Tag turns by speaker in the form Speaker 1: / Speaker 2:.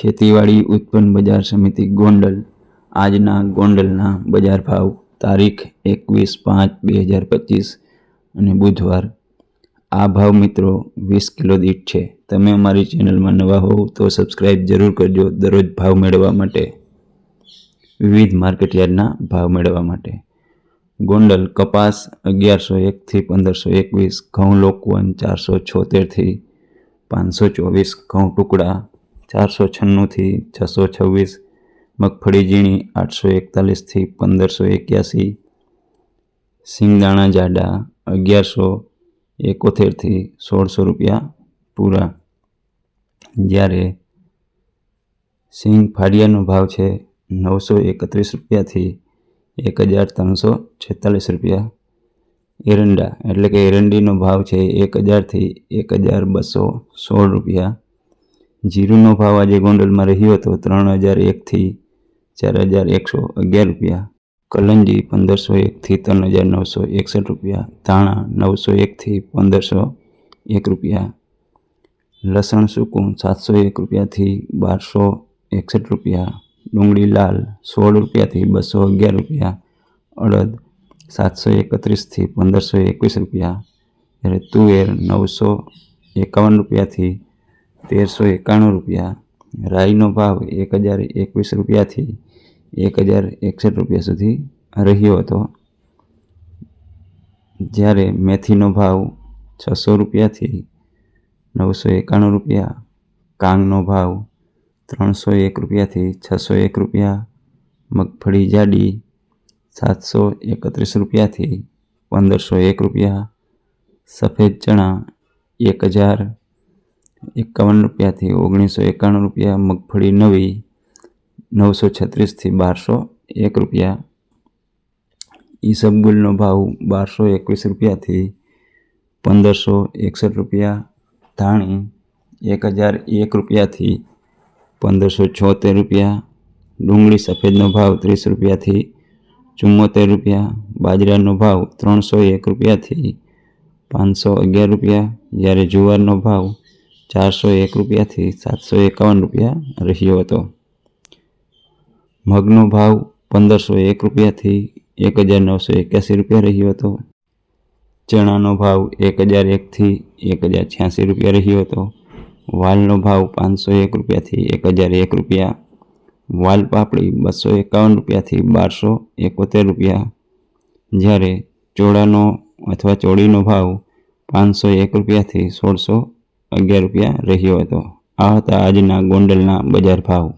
Speaker 1: ખેતીવાડી ઉત્પન્ન બજાર સમિતિ ગોંડલ. આજના ગોંડલના બજાર ભાવ તારીખ એકવીસ પાંચ બે હજાર પચીસ અને બુધવાર. આ ભાવ મિત્રો વીસ કિલો દીઠ છે. તમે અમારી ચેનલમાં નવા હોવ તો સબસ્ક્રાઈબ જરૂર કરજો દરરોજ ભાવ મેળવવા માટે. વિવિધ માર્કેટયાર્ડના ભાવ મેળવવા માટે. ગોંડલ કપાસ અગિયારસો એકથી પંદરસો એકવીસ, ઘઉં લોકવન ચારસો છોતેરથી પાંચસો ચોવીસ, ઘઉં ટુકડા ચારસો છન્નુંથી છસો છવ્વીસ, મગફળી ઝીણી આઠસો એકતાલીસથી પંદરસો એક્યાસી, સિંગદાણા જાડા અગિયારસો એકોતેરથી સોળસો રૂપિયા પૂરા. જ્યારે સિંગ ફાડિયાનો ભાવ છે નવસો એકત્રીસ રૂપિયાથી એક હજાર ત્રણસો છેતાલીસ રૂપિયા. એરંડા એટલે કે એરંડીનો ભાવ છે એક હજારથી એક હજાર બસો સોળ રૂપિયા. જીરુનો ભાવ આજે ગોંડલમાં રહ્યો હતો ત્રણ હજાર એકથી ચાર હજાર એકસો અગિયાર રૂપિયા. કલંજી પંદરસો એકથી ત્રણ હજાર નવસો એકસઠ રૂપિયા. ધાણા નવસો એકથી પંદરસો એક રૂપિયા. લસણ સૂકું સાતસો એક રૂપિયાથી બારસો એકસઠ રૂપિયા. ડુંગળી લાલ સોળ રૂપિયાથી બસો અગિયાર રૂપિયા. અડદ સાતસો એકત્રીસથી પંદરસો એકવીસ રૂપિયા. જ્યારે તુવેર નવસો એકાવન રૂપિયાથી તેરસો એકાણું રૂપિયા. રાઈનો ભાવ એક હજાર એકવીસ રૂપિયાથી એક હજાર એકસઠ રૂપિયા સુધી રહ્યો હતો. જ્યારે મેથીનો ભાવ છસો રૂપિયાથી નવસો એકાણું રૂપિયા, કાંગનો ભાવ ત્રણસો એક રૂપિયાથી છસો એક રૂપિયા, મગફળી જાડી સાતસો એકત્રીસ રૂપિયાથી પંદરસો એક રૂપિયા, સફેદ ચણા એક હજાર એકાવન રૂપિયાથી ઓગણીસો એકાણું રૂપિયા મગફળી નવી નવસો છત્રીસથી બારસો એક રૂપિયા. ઈસબગુલનો ભાવ બારસો એકવીસ રૂપિયાથી પંદરસો એકસઠ રૂપિયા. ધાણી એક હજાર એક રૂપિયાથી પંદરસો છોતેર રૂપિયા. ડુંગળી સફેદનો ભાવ ત્રીસ રૂપિયાથી ચુમ્મોતેર રૂપિયા. બાજરાનો ભાવ ત્રણસો એક રૂપિયાથી પાંચસો અગિયાર રૂપિયા. જ્યારે જુવારનો ભાવ ચારસો એક રૂપિયાથી સાતસો એકાવન રૂપિયા રહ્યો હતો. મગનો ભાવ પંદરસો એક રૂપિયાથી એક હજાર નવસો એક્યાસી રૂપિયા રહ્યો હતો. ચણાનો ભાવ એક હજાર એકથી એક હજાર છ્યાસી રૂપિયા રહ્યો હતો. વાલનો ભાવ પાંચસો એક રૂપિયાથી એક હજાર એક રૂપિયા. વાલ પાપડી બસો એકાવન રૂપિયાથી બારસો એકોતેર રૂપિયા. જ્યારે ચોળાનો અથવા ચોળીનો ભાવ પાંચસો એક રૂપિયાથી સોળસો અગિયાર રૂપિયા રહ્યો હતો. આ હતા આજના ગોંડલના બજાર ભાવ.